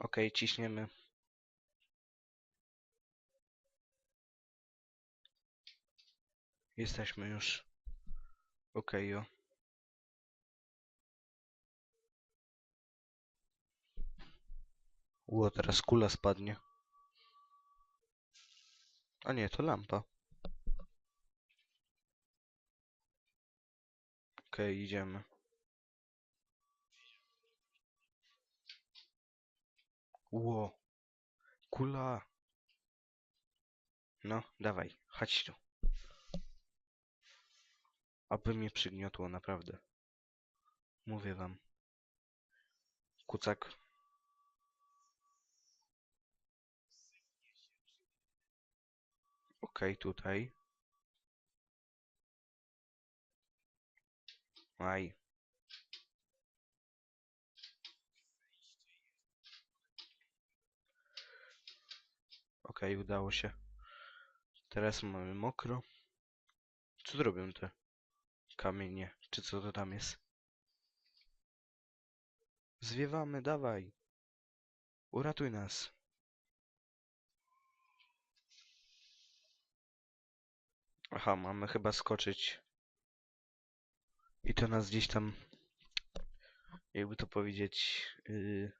Okej, ciśniemy. Jesteśmy już. Okej, jo. Ło, teraz kula spadnie. A nie, to lampa. Okej, idziemy. Ło. Kula. No, dawaj, chodź tu. Aby mnie przygniotło, naprawdę. Mówię wam. Kucak. Okej, tutaj. Aj. Okej, udało się. Teraz mamy mokro. Co zrobią te kamienie? Czy co to tam jest? Zwiewamy, dawaj. Uratuj nas. Aha, mamy chyba skoczyć. I to nas gdzieś tam, jakby to powiedzieć, yy,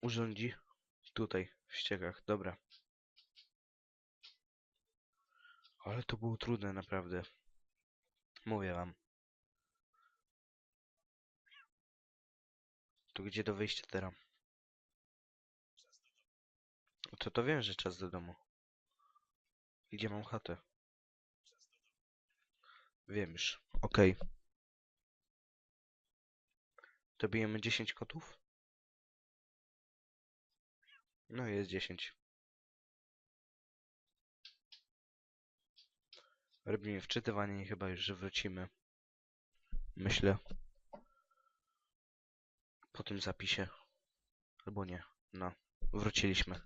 urządzi. Tutaj, w ściekach, dobra. Ale to było trudne, naprawdę. Mówię wam. To gdzie do wyjścia teraz? To to wiem, że czas do domu. Gdzie mam chatę? Wiem już. Okej. To bijemy 10 kotów? No jest 10. Robimy wczytywanie i chyba już wrócimy. Myślę. Po tym zapisie. Albo nie. No. Wróciliśmy.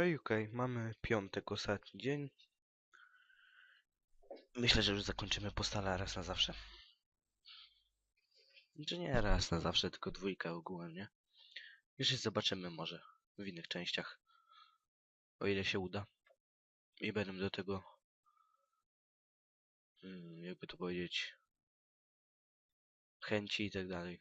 Ej, okej, mamy piątek, ostatni dzień. Myślę, że już zakończymy postala raz na zawsze. Czy nie raz na zawsze, tylko dwójka ogółem, nie? Jeszcze zobaczymy może w innych częściach. O ile się uda. I będę do tego... mm, Jakby to powiedzieć... Chęci i tak dalej.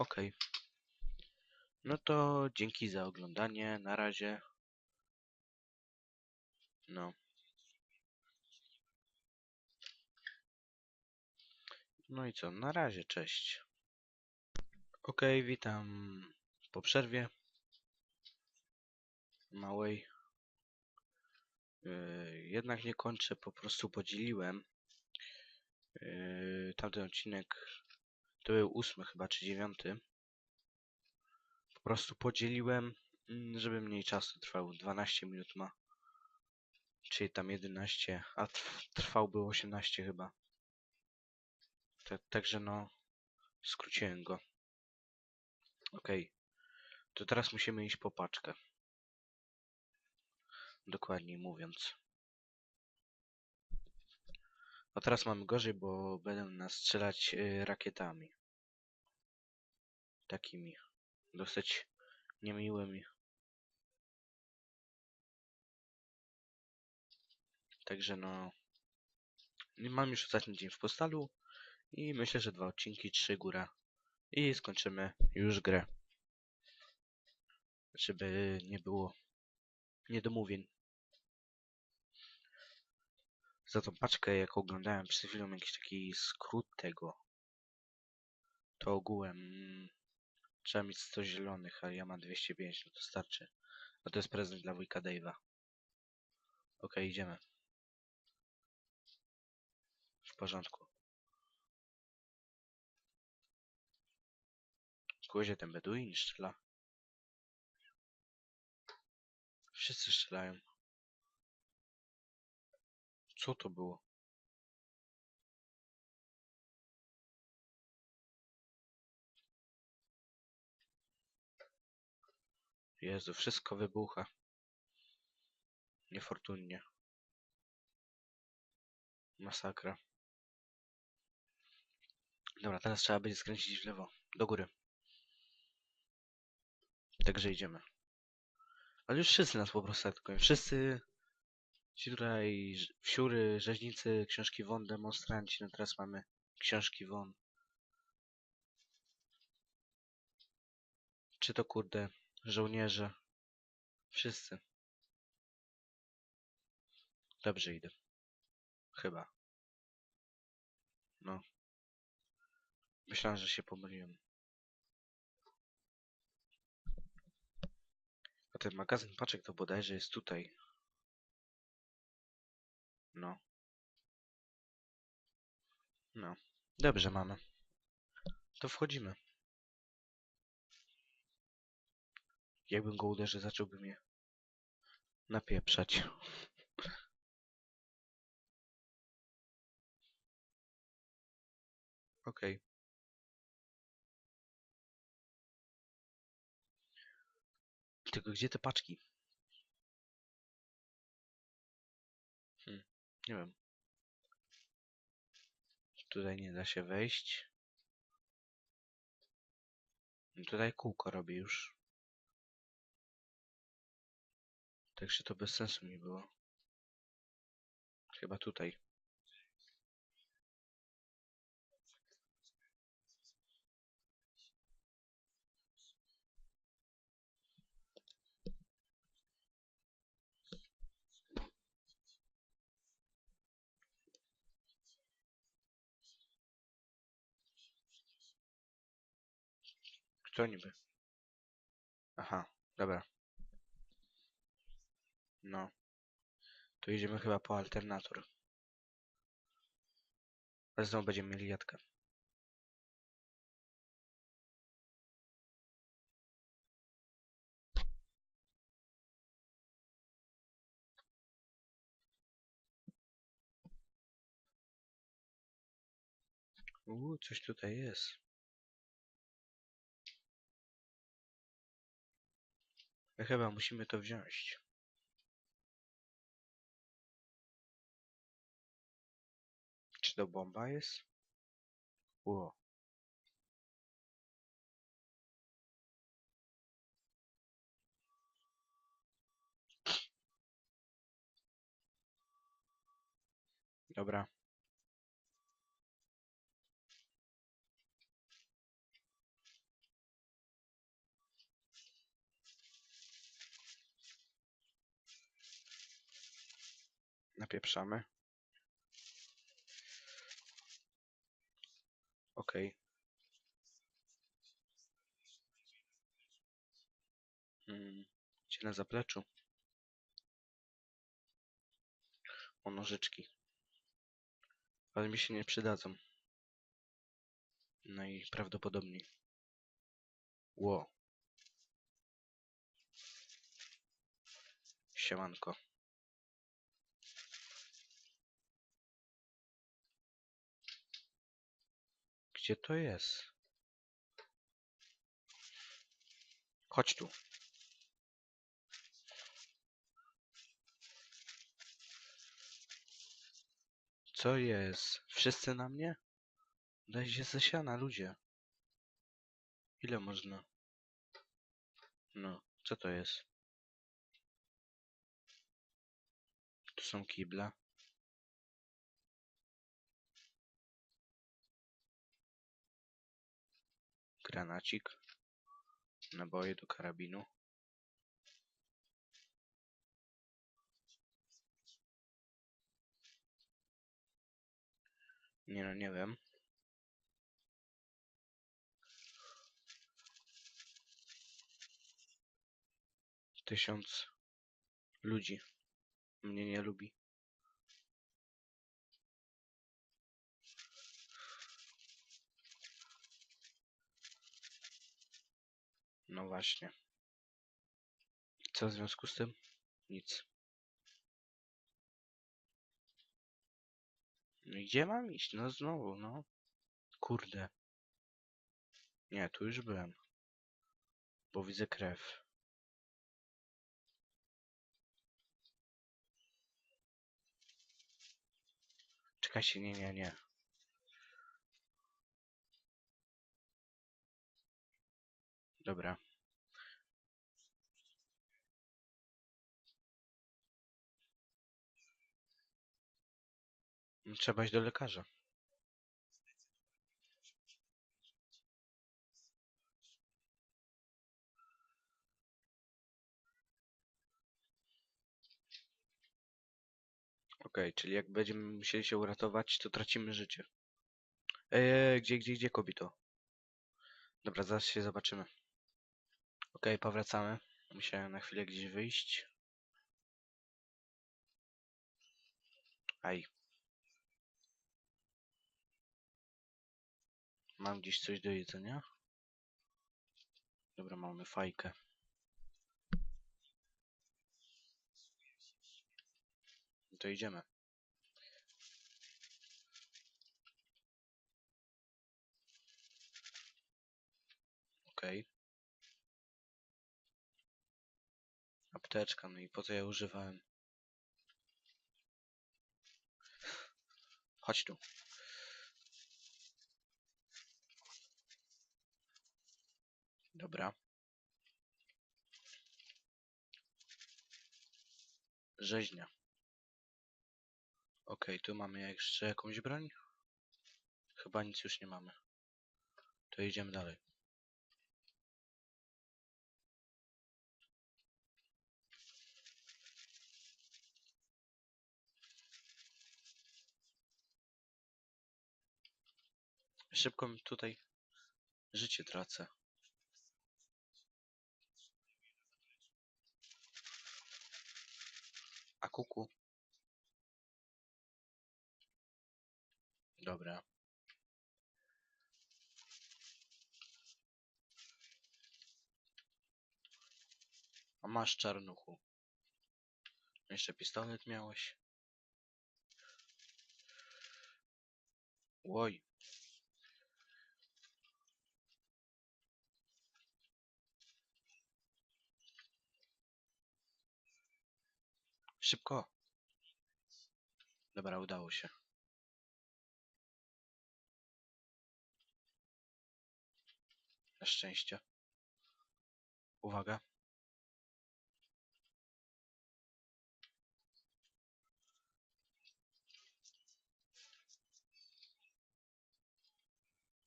Okej. No to dzięki za oglądanie. Na razie. No. No i co? Na razie, cześć. Okej, witam po przerwie. Małej. Yy, jednak nie kończę, po prostu podzieliłem. Yy, tamten odcinek to był ósmy chyba, czy dziewiąty. Po prostu podzieliłem, mm, żeby mniej czasu trwał. 12 minut ma. Czyli tam 11, a trw trwałby 18 chyba. Ta- Także no, skróciłem go. Okej. To teraz musimy iść po paczkę. Dokładniej mówiąc. Teraz mamy gorzej, bo będą nas strzelać y, rakietami. Takimi. Dosyć niemiłymi. Także no... Mam już ostatni dzień w postalu i myślę, że dwa odcinki, trzy góra. I skończymy już grę. Żeby nie było niedomówień. Za tą paczkę, jak oglądałem przed chwilą jakiś taki skrót tego, to ogółem mm, trzeba mieć 100 zielonych, a ja mam 205, no to starczy. A to jest prezent dla wujka Dave'a. Okej, idziemy. W porządku. Kuzie ten Beduin strzela. Wszyscy strzelają. Co to było? Jezu, wszystko wybucha. Niefortunnie. Masakra. Dobra, teraz trzeba będzie skręcić w lewo. Do góry. Także idziemy. Ale już wszyscy nas po prostu atakują. Wszyscy ż- wsiury, rzeźnicy, książki won, demonstranci. No teraz mamy książki won. Czy to kurde żołnierze? Wszyscy. Dobrze idę. Chyba. No. Myślałem, że się pomyliłem. A ten magazyn paczek to bodajże jest tutaj. No. No. Dobrze mamy. To wchodzimy. Jakbym go uderzył, zacząłby mnie napieprzać. Okej. Tylko gdzie te paczki? Nie wiem. Tutaj nie da się wejść. Tutaj kółko robi już. Także to bez sensu mi było. Chyba tutaj. Kto niby? Aha, dobra. No. To idziemy chyba po alternator. Ale znowu będziemy mieli jadkę. Uuu, coś tutaj jest. Chyba musimy to wziąć. Czy to bomba jest? Ło. Dobra. Napieprzamy. Okej. Hmm. Gdzie na zapleczu? O nożyczki. Ale mi się nie przydadzą. Najprawdopodobniej. Ło. Siemanko. Gdzie to jest? Chodź tu. Co jest? Wszyscy na mnie? Dajcie ze siana, ludzie. Ile można? No, co to jest? Tu są kible. Granacik. Naboje do karabinu. Nie no, nie wiem. Tysiąc ludzi mnie nie lubi. No właśnie. Co w związku z tym? Nic. No gdzie mam iść? No znowu, no. Kurde. Nie, tu już byłem. Bo widzę krew. Czekajcie, nie, nie, nie. Dobra. Trzeba iść do lekarza. Okej, czyli jak będziemy musieli się uratować, to tracimy życie. Eee, gdzie, gdzie, gdzie kobito? Dobra, zaraz się zobaczymy. Okej, powracamy. Musiałem na chwilę gdzieś wyjść. Aj. Mam gdzieś coś do jedzenia? Dobra, mamy fajkę. No to idziemy. Okej. Apteczka, no i po co ja używałem? Chodź tu. Dobra. Rzeźnia. Okej, tu mamy jeszcze jakąś broń? Chyba nic już nie mamy. To idziemy dalej. Szybko mi tutaj życie tracę. A kuku? Dobra. A masz czarnuchu. Jeszcze pistolet miałeś. Szybko. Dobra, udało się. Na szczęście. Uwaga.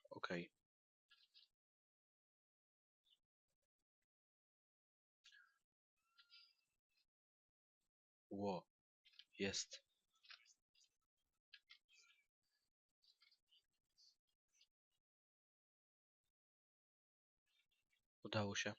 Okej. Ło. Jest. Udało się.